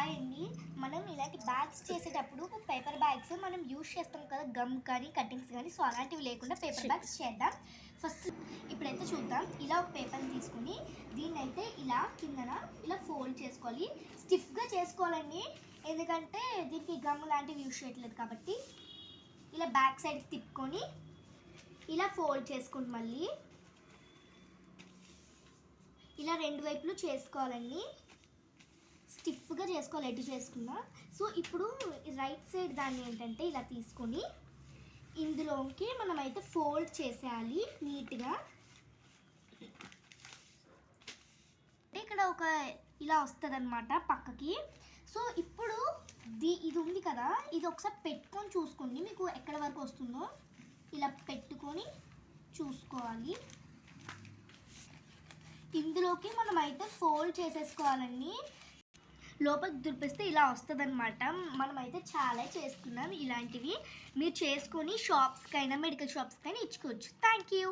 Hi అండి మనం ఇలాంటి బ్యాగ్స్ చేసేటప్పుడు పేపర్ బ్యాగ్స్ మనం యూజ్ చేస్తాం కదా గమ్ కానీ కటింగ్స్ కానీ. సో అలాంటివి లేకుండా పేపర్ బ్యాగ్స్ చేద్దాం. ఫస్ట్ ఇప్పుడైతే చూద్దాం. ఇలా ఒక పేపర్ తీసుకుని దీన్ని అయితే ఇలా కిందన ఇలా ఫోల్డ్ చేసుకోవాలి. స్టిఫ్గా చేసుకోవాలండి. ఎందుకంటే దీనికి గమ్ లాంటివి యూజ్ చేయట్లేదు కాబట్టి. ఇలా బ్యాక్ సైడ్ తిప్పుకొని ఇలా ఫోల్డ్ చేసుకోండి మళ్ళీ. ఇలా రెండు వైపులు చేసుకోవాలండి. స్టిఫ్గా చేసుకోవాలి ఎడ్డు చేసుకున్నా. సో ఇప్పుడు రైట్ సైడ్ దాన్ని ఏంటంటే ఇలా తీసుకొని ఇందులోకి మనం అయితే ఫోల్డ్ చేసేయాలి నీట్గా. ఇక్కడ ఒక ఇలా వస్తుంది అనమాట పక్కకి. సో ఇప్పుడు ది ఇది ఉంది కదా ఇది ఒకసారి పెట్టుకొని చూసుకోండి. మీకు ఎక్కడ వరకు వస్తుందో ఇలా పెట్టుకొని చూసుకోవాలి. ఇందులోకి మనం అయితే ఫోల్డ్ చేసేసుకోవాలండి. లోపలికి దుర్పిస్తే ఇలా వస్తుంది అనమాట చాలా చేసుకున్నాం ఇలాంటివి. మీరు చేసుకొని షాప్స్కైనా మెడికల్ షాప్స్కైనా ఇచ్చుకోవచ్చు. Thank you